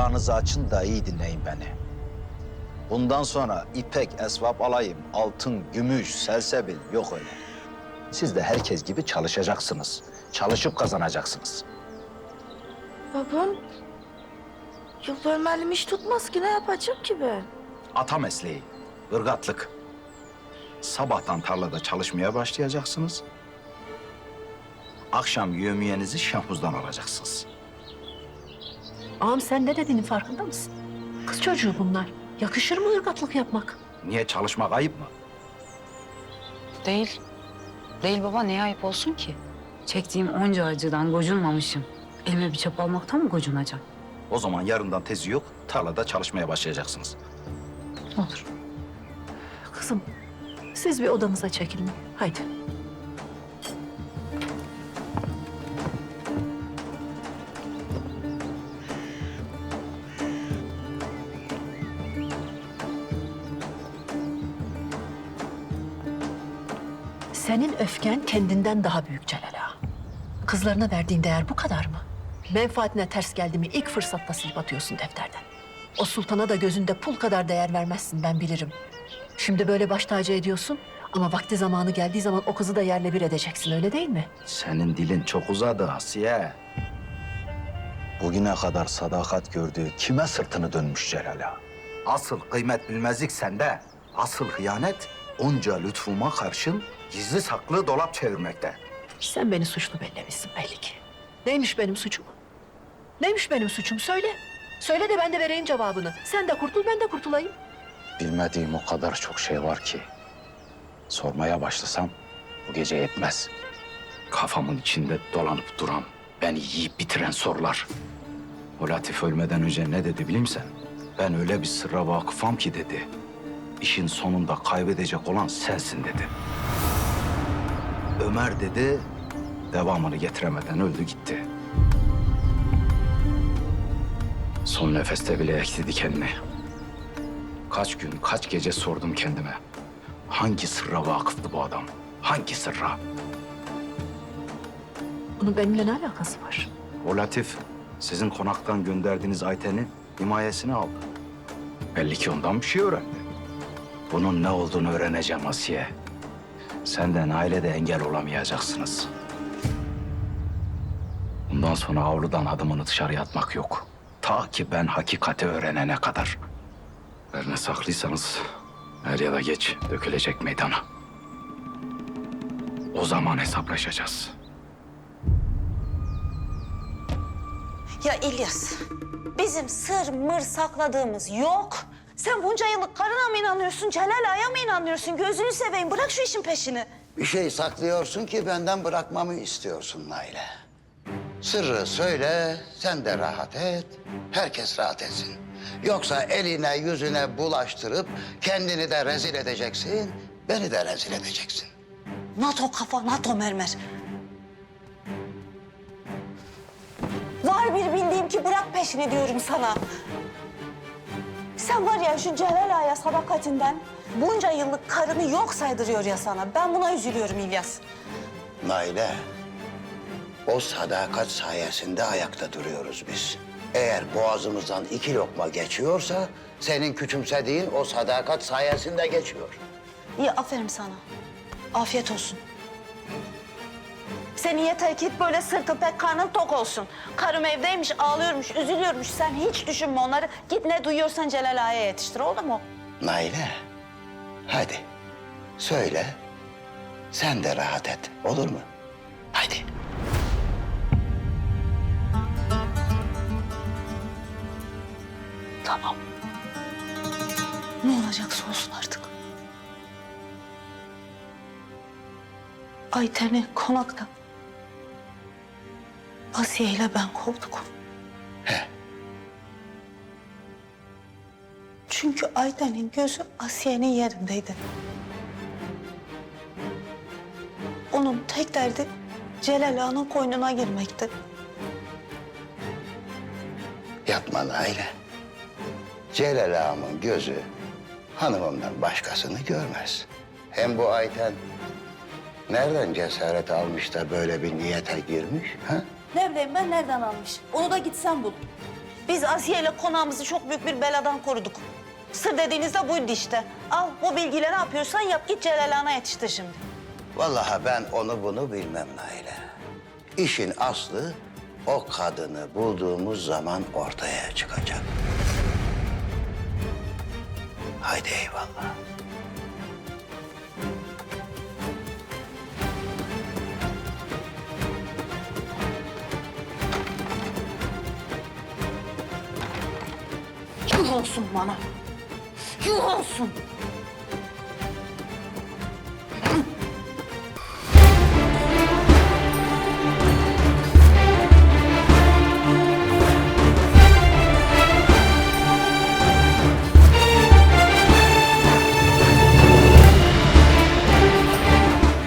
Kulağınızı açın da iyi dinleyin beni. Bundan sonra ipek, esvap alayım, altın, gümüş, selsebil yok öyle. Siz de herkes gibi çalışacaksınız. Çalışıp kazanacaksınız. Babam yıl bölmelim iş tutmaz ki ne yapacağım ki ben? Ata mesleği, ırgatlık. Sabahtan tarlada çalışmaya başlayacaksınız. Akşam yövmiyenizi şahmuzdan alacaksınız. Ağam sen ne dediğinin farkında mısın? Kız çocuğu bunlar. Yakışır mı ırgatlık yapmak? Niye çalışmak ayıp mı? Değil. Değil baba neye ayıp olsun ki? Çektiğim onca acıdan gocunmamışım. Elime bir çöp almaktan mı gocunacağım? O zaman yarından tezi yok, tarlada çalışmaya başlayacaksınız. Olur. Kızım siz bir odanıza çekilin. Haydi. Senin öfken kendinden daha büyük Celal Ağa. Kızlarına verdiğin değer bu kadar mı? Menfaatine ters geldi mi ilk fırsatta silip atıyorsun defterden. O sultana da gözünde pul kadar değer vermezsin ben bilirim. Şimdi böyle baş tacı ediyorsun ama vakti zamanı geldiği zaman o kızı da yerle bir edeceksin öyle değil mi? Senin dilin çok uzadı Asiye. Bugüne kadar sadakat gördüğü kime sırtını dönmüş Celal Ağa? Asıl kıymet bilmezlik sende. Asıl hıyanet onca lütfuma karşın gizli saklı dolap çevirmekte. Sen beni suçlu bellemişsin belli ki. Neymiş benim suçum? Neymiş benim suçum söyle. Söyle de ben de vereyim cevabını. Sen de kurtul ben de kurtulayım. Bilmediğim o kadar çok şey var ki. Sormaya başlasam bu gece yetmez. Kafamın içinde dolanıp duran, beni yiyip bitiren sorular. O Latif ölmeden önce ne dedi bileyim sen? Ben öyle bir sırra vakıfam ki dedi. İşin sonunda kaybedecek olan sensin dedi. Ömer dedi, devamını getiremeden öldü gitti. Son nefeste bile ekti dikenini. Kaç gün, kaç gece sordum kendime. Hangi sırra vakıftı bu adam? Hangi sırra? Bunun benimle ne alakası var? O Latif sizin konaktan gönderdiğiniz Ayten'in himayesini aldı. Belli ki ondan bir şey öğrendi. Bunun ne olduğunu öğreneceğim Asiye. Senden ailede engel olamayacaksınız. Bundan sonra avludan adımını dışarıya atmak yok. Ta ki ben hakikati öğrenene kadar. Her ne saklıysanız er ya da geç dökülecek meydana. O zaman hesaplaşacağız. Ya İlyas, bizim sır mır sakladığımız yok. Sen bunca yıllık karına mı inanıyorsun, Celal Ağa'ya mı inanıyorsun? Gözünü seveyim, bırak şu işin peşini. Bir şey saklıyorsun ki benden bırakmamı istiyorsun Naile. Sırrı söyle, sen de rahat et, herkes rahat etsin. Yoksa eline yüzüne bulaştırıp kendini de rezil edeceksin, beni de rezil edeceksin. NATO kafa, NATO mermer. Var bir bildiğim ki bırak peşini diyorum sana. Sen var ya şu Celal Ağa'ya sadakatinden bunca yıllık karını yok saydırıyor ya sana. Ben buna üzülüyorum İlyas. Naile, o sadakat sayesinde ayakta duruyoruz biz. Eğer boğazımızdan iki lokma geçiyorsa, senin küçümsediğin o sadakat sayesinde geçiyor. İyi aferin sana. Afiyet olsun. Senin yeter ki böyle sırtın pek karnın tok olsun. Karım evdeymiş, ağlıyormuş, üzülüyormuş. Sen hiç düşünme onları. Git ne duyuyorsan Celal Ağa'ya yetiştir oldu mu? Naile, hadi söyle, sen de rahat et, olur mu? Hadi. Tamam. Ne olacaksa olsun artık. Ayten'i konakta Asiye ile ben kovduk. He. Çünkü Ayten'in gözü Asiye'nin yerindeydi. Onun tek derdi Celal Ağa'nın koynuna girmekti. Yapma Naile. Celal ağamın gözü hanımımdan başkasını görmez. Hem bu Ayten nereden cesaret almış da böyle bir niyete girmiş? Ha? Ne bileyim ben nereden almış? Onu da gitsen bul. Biz Asiye ile konağımızı çok büyük bir beladan koruduk. Sır dediğiniz de buydu işte. Al bu bilgileri ne yapıyorsan yap git Celal Ana yetiştir şimdi. Vallahi ben onu bunu bilmem Naile. İşin aslı o kadını bulduğumuz zaman ortaya çıkacak. Haydi eyvallah. Yuh olsun bana. Yuh olsun.